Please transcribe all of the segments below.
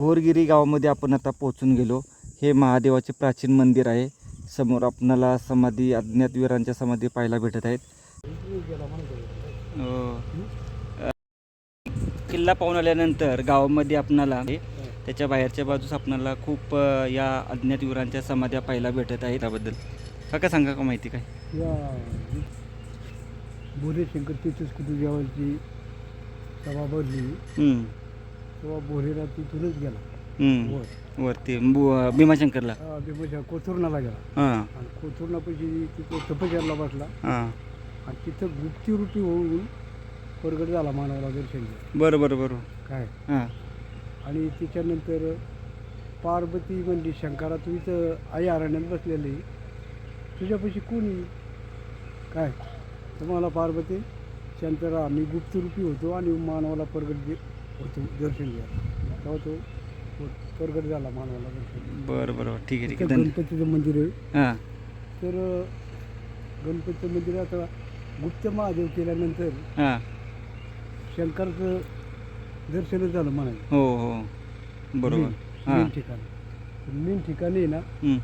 भोरगिरी गावामध्ये आपण आता पोहोचून गेलो. हे महादेवाचे प्राचीन मंदिर आहे. समोर आपणाला समाधी अज्ञात वीरांच्या समाधी पाहायला भेटत आहेत. किल्ला पाहून आल्यानंतर गावामध्ये आपणाला त्याच्या बाहेरच्या बाजूस आपणाला खूप या अज्ञात वीरांच्या समाध्या पाहायला भेटत आहेत. त्याबद्दल. काका सांगा का माहिती काय? बोरे शंकर तिथेच कुठे जेवायची सभा भरली. तेव्हा बोरेला तिथूनच गेला. हम्म. वर. वरती. बु- भीमाशंकरला. हा, म्हणजे कोथुरणाला गेला. हां. आणि कोथुरणापाशी तिथे तपश्चरला बसला. हां. आणि तिथं गुप्तीरूपी होऊन प्रगट झाला मानवाला दर्शन घ्या बरं बरं बरं काय? हां. आणि त्याच्यानंतर पार्वती म्हणली शंकरा तू इथं आई अरण्यात बसलेली. तुझ्यापाशी कोणी काय? तर मला पार्वती? शंकरा मी गुप्तरूपी होतो आणि मानवाला प्रगट दे- होतो दर्शन घ्या. तेव्हा तो प्रगट झाला मानवाला दर्शन. बरं बरं बरं. ठीक आहे ठीक आहे. धन्य गणपतीचं मंदिर आहे. हां. तर गणपतीचं मंदिर आता गुप्त महादेव केल्यानंतर हां. शंकरचं दर्शनच झालं म्हणाले हो हो. बरोबर. हां. मेन ठिकाण. मेन ठिकाणी आहे ना हम्म,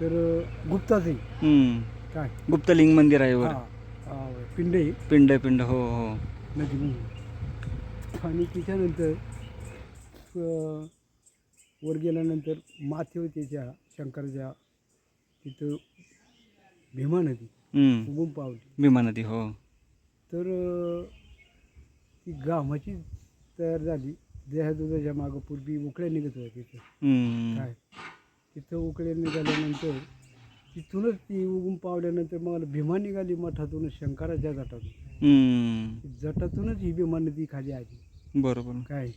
तर गुप्ताच आहे. हम्म. काय? गुप्तलिंग मंदिर आहे वर. हा, हा, पिंड आहे. पिंड पिंड. हो हो. नदीमध्ये आणि त्याच्यानंतर अं, वर गेल्यानंतर माथेवर त्याच्या शंकरच्या तिथं भीमा नदी. उगम पावली. भीमा नदी हो. तर ती गावाची तयार झाली. देहादुधाच्या मागं पूर्वी उकळ्या निघत होत्या तिथं. काय? तिथं उकळे निघाल्यानंतर तिथूनच ती उगून पावल्यानंतर मग भीमा निघाली मठातूनच शंकराच्या जटातून हम्म. जटातूनच ही भीमा नदी खाली आली. बरोबर. काय?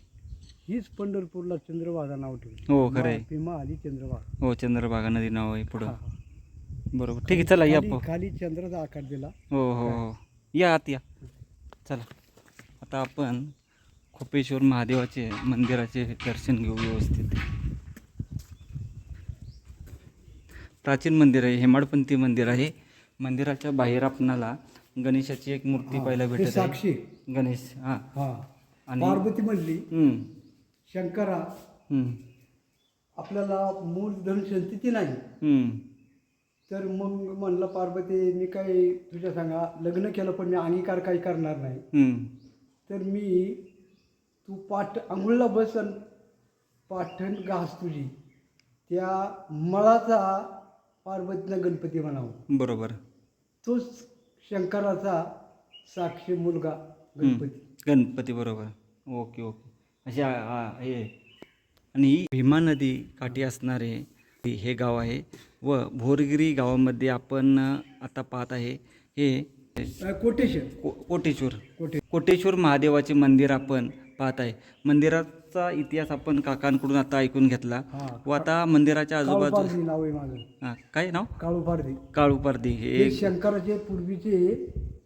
हीच पंढरपूरला चंद्रभागा नाव ठेवली. हो खरं आहे. भीमा आली चंद्रभागा. हो चंद्रभागा नदी नाव आहे पुढं. हा. बरोबर. ठीक आहे चला या खाली- प- खाली चंद्राचा आकार दिला. हो हो हो. या आत या. चला. आता आपण खोपेश्वर महादेवाचे मंदिराचे दर्शन घेऊ व्यवस्थित. प्राचीन मंदिर आहे हेमाडपंथी मंदिर आहे. मंदिराच्या बाहेर आपणाला गणेशाची एक मूर्ती पाहायला हे भेटत आहे. साक्षी. गणेश हां. हा. आणि पार्वती म्हणली हम्म, शंकरा हम्म, आपल्याला मूळ धन संस्थिती नाही. हम्म, तर मग म्हणलं पार्वती मी काही तुझ्या सांगा लग्न केलं पण मी अंगीकार काही करणार नाही. हम्म. तर मी तू पाठ आंघोळला बस अन पाठण घास तुझी. त्या मळाचा पार्वतीनं गणपती म्हणावं बरोबर. तोच शंकराचा साक्षी मुलगा गणपती. गणपती बरोबर. Okay okay. आ- आ- हे. आणि ही भीमा नदी काठी असणारे हे गाव आहे व भोरगिरी गावामध्ये आपण अ, आता पाहत आहे हे अं, कोटेश्वर. को कोटेश्वर. कोटे कोटेश्वर महादेवाचे मंदिर आपण पाहत आहे. मंदिराचा इतिहास आपण काकांकडून आता ऐकून घेतला. व आता मंदिराच्या आजूबाजू नाव आहे माझं. हां काय नाव? काळूपारधी काळूपारदी हे हे शंकराचे पूर्वीचे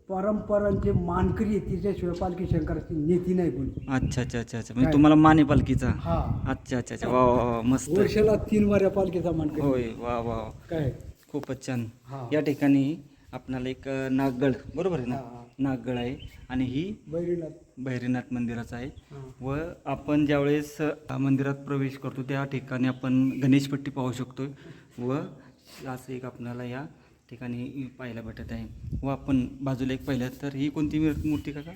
परंपरांचे मानकरी आहेत तिच्याशिवाय पालखी शंकराची नेती नाही कोणी. अच्छा अच्छा अच्छा अच्छा. म्हणजे? तुम्हाला मान आहे पालखीचा? हा. अच्छा अच्छा अच्छा. वा वा वा मस्त. वर्षाला तीन वाऱ्या पालखीचा मानकरी. होय वा वा वा. काय? खूपच छान. हा. या ठिकाणी आपणाला एक नागगड बरोबर आहे ना. नागगड आहे आणि ही बैरीनाथ. भैरीनाथ मंदिराचं आहे. व आपण ज्यावेळेस मंदिरात प्रवेश करतो त्या ठिकाणी आपण गणेशपट्टी पाहू शकतो व असं एक आपल्याला या ठिकाणी पाहायला भेटत आहे. व आपण बाजूला एक पाहिलं तर ही कोणती मूर- मूर्ती काका?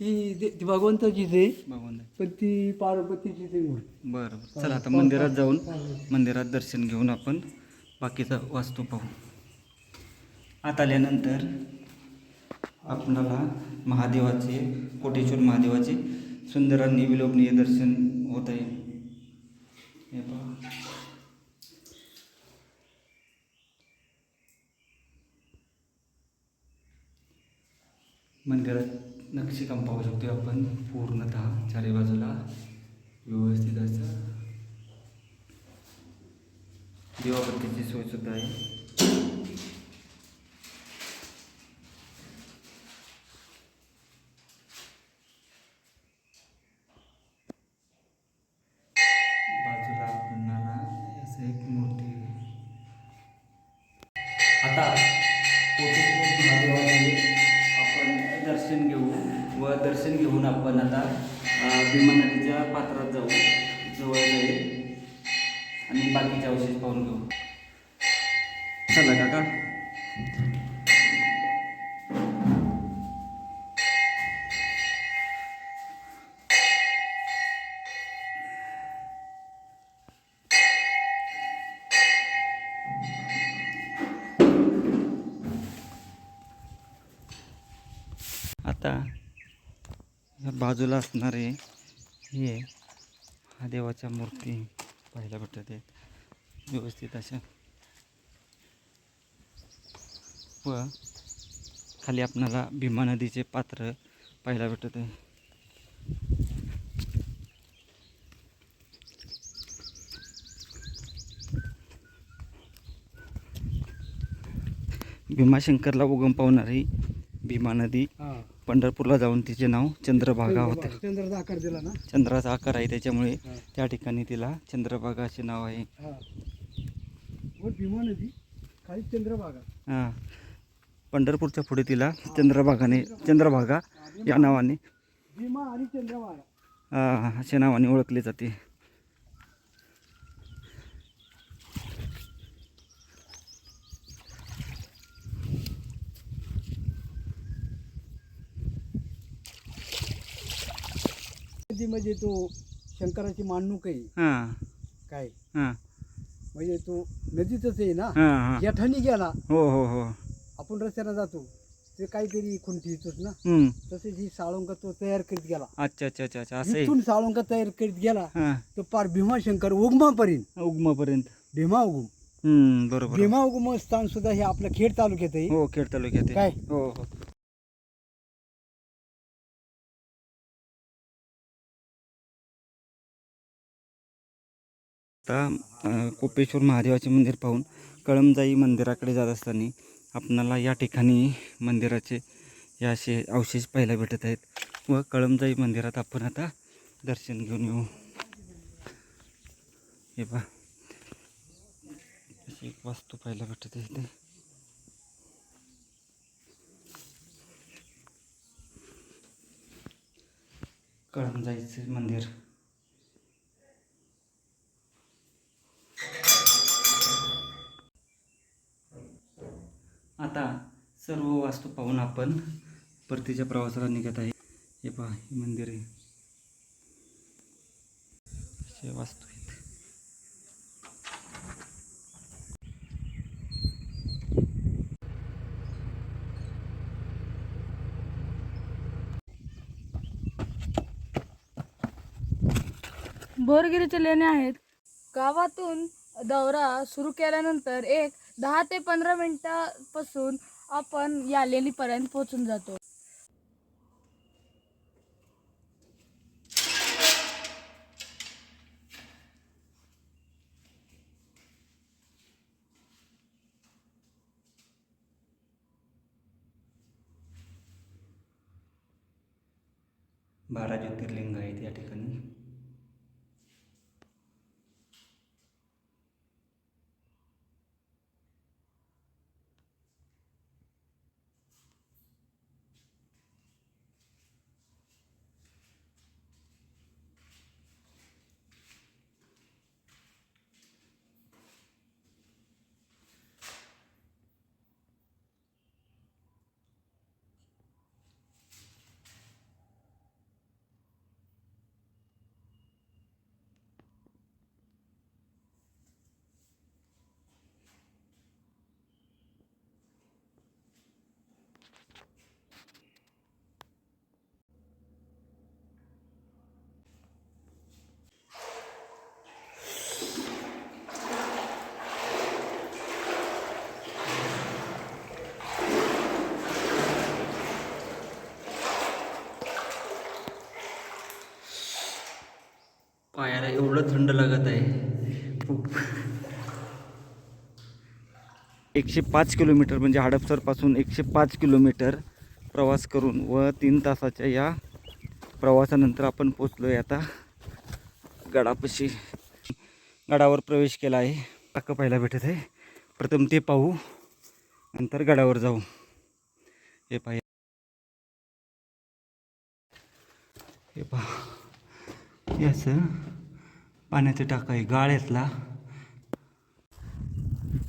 ती भगवंताचीच आहे. भगवान पण ती पार्वतीची ती मूर्ती बरं बरं. चला आता मंदिरात जाऊन मंदिरात दर्शन घेऊन आपण बाकीचा वास्तू पाहू. आत आल्यानंतर आपणाला महादेवाचे कोटेश्वर महादेवाचे सुंदर आणि विलोभनीय दर्शन होत आहे. हे पहा. मंदिरात नक्षीकाम पाहू शकतो आपण. पूर्णतः चारी बाजूला व्यवस्थित असं. देवाबद्दलची सोय सुद्धा आहे. दर्शन घेऊन आपण आता भीमा नदीच्या पात्रात जाऊ. जवळ जाईल. आणि बाकीचे अवशेष पाहून घेऊ. चला काका. आता या बाजूला असणारे हे देवाच्या मूर्ती पाहायला भेटत आहेत व्यवस्थित अशा. व खाली आपणाला भीमा नदीचे पात्र पाहायला भेटत आहे. भीमाशंकरला उगम पावणारी भीमा नदी हां. पंढरपूरला जाऊन तिचे नाव चंद्रभागा होते. चंद्राचा आकार दिला ना? चंद्राचा आकार आहे त्याच्यामुळे हां. त्या ठिकाणी तिला चंद्रभागा असे नाव आहे. हां. वर भीमा नदी खाली चंद्रभागा. हां. पंढरपूरच्या पुढे तिला चंद्रभागाने चंद्रभागा या नावाने भीमा आणि चंद्रभागा. अं, अशा नावाने ओळखली जाते नदी म्हणजे तो शंकराची मांडणूक आहे हां. काय? हां. म्हणजे तो नदीतच आहे ना हां जेठानी गेला. हो हो हो. आपण रस्त्याने जातो. ते काहीतरी खुंटी येतोच ना. हम्म. तसेच ही साळुंका तो तयार करीत गेला. अच्छा अच्छा अच्छा अच्छा असं आहे. इथून साळुंका तयार करीत गेला हां. तो पार भीमाशंकर उगमापर्यंत. उगमापर्यंत. भीमा उगम हम्म, बरोबर. भीमा उगम स्थान सुद्धा हे आपल्या खेड तालुक्यात आहे. हो खेड तालुक्यात आहे. काय? हो हो. आता कोपेश्वर महादेवाचे मंदिर पाहून कळमजाई मंदिराकडे जात असताना आपणाला या ठिकाणी मंदिराचे या असे अवशेष पाहायला भेटत आहेत व कळमजाई मंदिरात आपण आता दर्शन घेऊन येऊ. हे पहा. अशी एक वास्तू पाहायला भेटत आहे इथे. कळमजाईचे मंदिर. आता सर्व वास्तू पाहून आपण परतीच्या प्रवासाला निघत आहे. हे पहा हे मंदिर आहे. असे वास्तू आहेत. बोरगिरीचे लेणे आहेत. गावातून दौरा सुरू केल्यानंतर एक दहा ते पंधरा मिनिटापासून आपण या लेणीपर्यंत पोहोचून जातो. बारा ज्योतिर्लिंग आहेत या ठिकाणी. थंड लागत आहे. एकशे पाच किलोमीटर म्हणजे हडपसरपासून एकशे पाच किलोमीटर प्रवास करून व तीन तासाच्या या प्रवासानंतर आपण पोचलो आहे आता गडापाशी. गडावर प्रवेश केला आहे. टाक पाहायला भेटत आहे. प्रथम ते पाहू नंतर गडावर जाऊ. हे पाहि हे पहा. हे असं. पाण्याचा टाका आहे गाळ्यातला.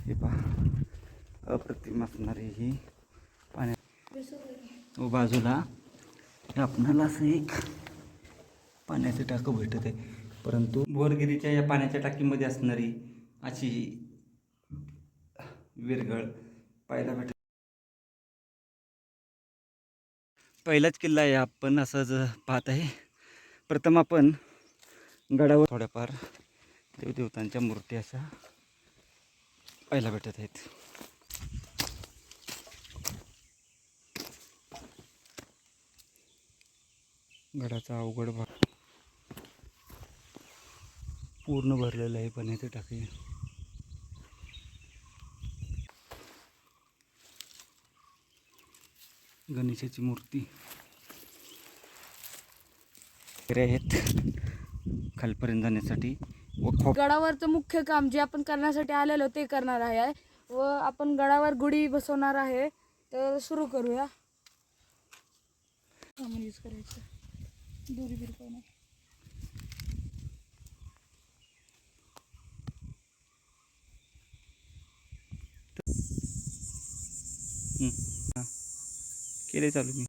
हे पहा अप्रतिम असणारी ही पाण्या व हो, बाजूला हे आपणाला असं एक पाण्याचं टाकं भेटत आहे परंतु बोरगिरीच्या या पाण्याच्या टाकीमध्ये असणारी अशी विरगळ पाहायला भेटत पहिलाच किल्ला आहे आपण असंच पाहत आहे. प्रथम आपण गडावर थोड्याफार देवदेवतांच्या मूर्ती अशा पाहायला भेटत आहेत. गडाचा अवघड भाग पूर्ण भरलेलं आहे पाण्याचे टाके. गणेशाची मूर्ती. आहेत. खालपर्यंत जाण्यासाठी व खोप गडावरचं मुख्य काम जे आपण करण्यासाठी आलेलो ते करणार आहे. व आपण गडावर गुढी बसवणार आहे. तर सुरू करूया. सामान यूज करायचं. दोरी बिरी. केले चालू मी.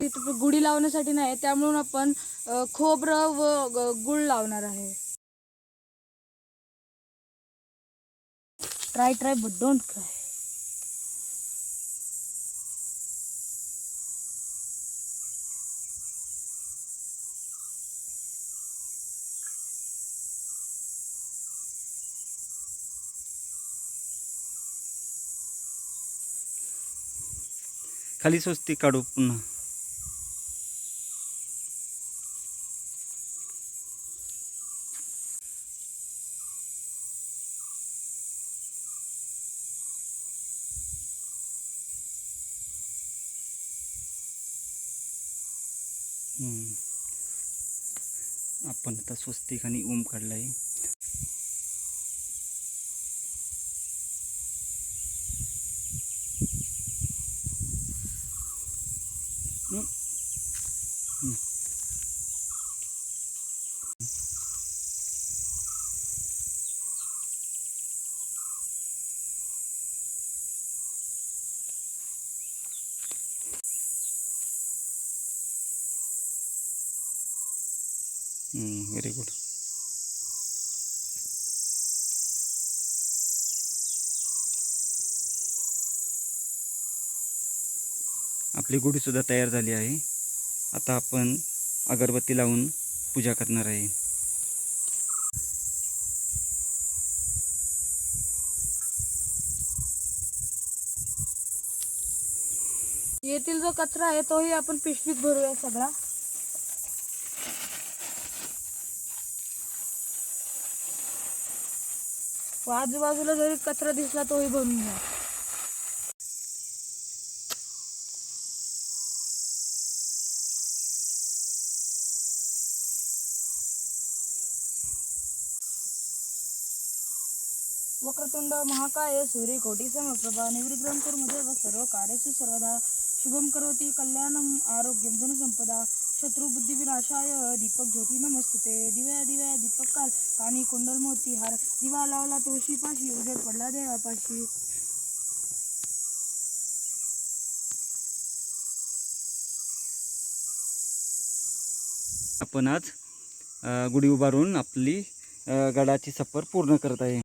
तिथं गुढी लावण्यासाठी नाही त्यामुळे आपण खोबर खोबरं व गुळ लावणार आहे. Try try but don't try खाली स्वस्ती काढू पुन्हा. आपण आता स्वस्तिक आणि ओम काढला आहे व्हेरी गुड आपली गुढीसुद्धा तयार झाली आहे. आता आपण अगरबत्ती लावून पूजा करणार आहे. येथील जो कचरा आहे तोही आपण पिशवीत भरूया सगळा. व आजूबाजूला जरी कचरा दिसला तोही भरून घ्या. वक्रतुंड महाकाय सूर्य सूर्यकोटी समप्रभा मध्ये व सर्व कार्यसु सर्वदा शुभम करोति. कल्याणम आरोग्यम धनसंपदा शत्रुबुद्धिविनाशाय दीपक ज्योती नमस्तुते. दिव्या दिव्या दीपक काल आणि कुंडल मोती हार. दिवा लावला तुळशीपाशी उजेड पडला देवापाशी. आपण आज गुढी उभारून आपली गडाची सफर पूर्ण करत आहे.